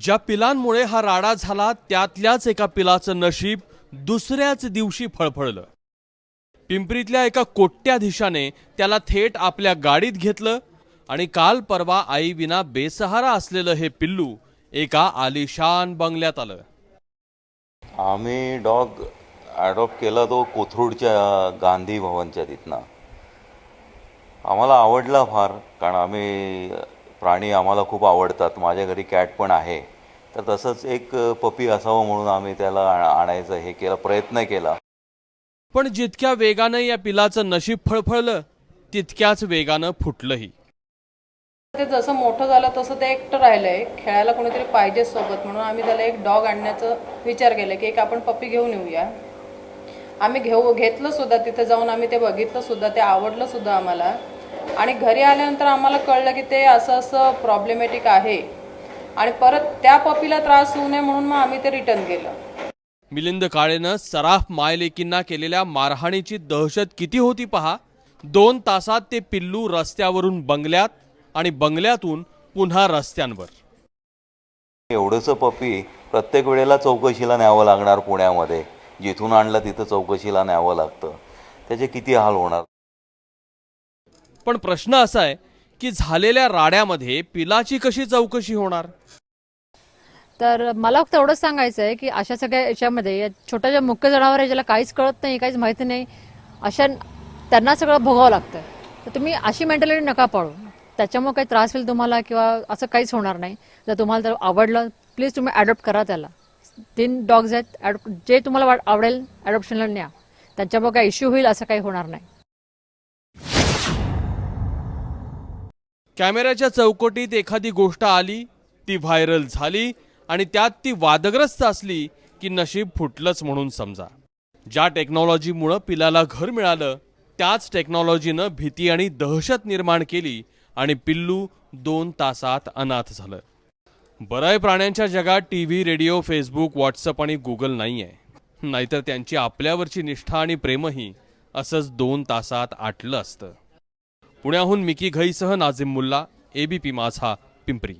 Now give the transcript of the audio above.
ज्या पिलांमुळे हा राडा झाला त्यातल्याच एका पिलाचं नशीब दुसऱ्याच दिवशी फळफळलं. पिंपरीतल्या एका कोट्याधीशाने त्याला थेट आपल्या गाडीत घेतलं आणि काल परवा आईविना बेसहारा असलेलं हे पिल्लू एका आलिशान बंगल्यात आलं. आम्ही डॉग ॲडॉप्ट केला तो कोथरूडच्या गांधी भवनच्या तिथनं. आम्हाला आवडला फार कारण आम्ही प्राणी आम्हाला खूप आवडतात. माझ्या घरी कॅट पण आहे. तर तसंच एक पपी असावं म्हणून आम्ही त्याला आणायचं हे केला प्रयत्न केला. पण जितक्या वेगानं या पिलाचं नशीब फळफळलं तितक्याच वेगानं फुटलंही. ते जसं मोठं झालं तसं ते एकटं राहिलंय. खेळायला कोणीतरी पाहिजे सोबत. म्हणून आम्ही त्याला एक डॉग आणण्याचं विचार केला की एक आपण पप्पी घेऊन येऊया. आम्ही घेऊ घेतलं सुद्धा तिथे जाऊन आम्ही ते बघितलं सुद्धा ते आवडलं सुद्धा आम्हाला. आणि घरी आल्यानंतर आम्हाला कळलं की ते असं असं प्रॉब्लेमॅटिक आहे. आणि परत त्या पपीला त्रास होऊ नये म्हणून मग आम्ही ते रिटर्न केलं. मिलिंद काळेनं सराफ मायलेकींना केलेल्या मारहाणीची दहशत किती होती पहा? दोन तासात ते पिल्लू रस्त्यावरून बंगल्यात आणि बंगल्यातून पुन्हा रस्त्यांवर. एवढंसं पपी प्रत्येक वेळेला चौकशीला न्यावं लागणार पुण्यामध्ये. जिथून आणलं तिथं चौकशीला न्यावं लागतं. त्याचे किती हाल होणार? पण प्रश्न असा आहे की झालेल्या राड्यामध्ये पिलाची कशी चौकशी होणार? तर मला फक्त एवढंच सांगायचं आहे की अशा सगळ्या याच्यामध्ये या छोट्या ज्या मुख्य जनावर आहे ज्याला काहीच कळत नाही काहीच माहिती नाही अशा त्यांना सगळं भोगावं लागतं. तर तुम्ही अशी मेंटॅलिटी नका पाळू. त्याच्यामुळे काही त्रास होईल तुम्हाला किंवा असं काहीच होणार नाही. जर तुम्हाला जर आवडलं प्लीज तुम्ही ॲडॉप्ट करा त्याला. तीन डॉग्स आहेत adopt- जे तुम्हाला वाट- आवडेल ॲडॉप्शनला न्या. त्यांच्यामुळे काही इश्यू होईल असं काही होणार नाही. कॅमेऱ्याच्या चौकटीत एखादी गोष्ट आली ती व्हायरल झाली आणि त्यात ती वादग्रस्त असली की नशीब फुटलंच म्हणून समजा. ज्या टेक्नॉलॉजीमुळं पिलाला घर मिळालं त्याच टेक्नॉलॉजीनं भीती आणि दहशत निर्माण केली आणि पिल्लू दोन तासात अनाथ झालं. बरंय प्राण्यांच्या जगात T V radio Facebook WhatsApp आणि गुगल नाही आहे नाहीतर त्यांची आपल्यावरची निष्ठा आणि प्रेमही असंच दोन तासात आटलं असतं. पुण्याहून मिकी घईसह नाझिम मुल्ला एबीपी माझा पिंपरी.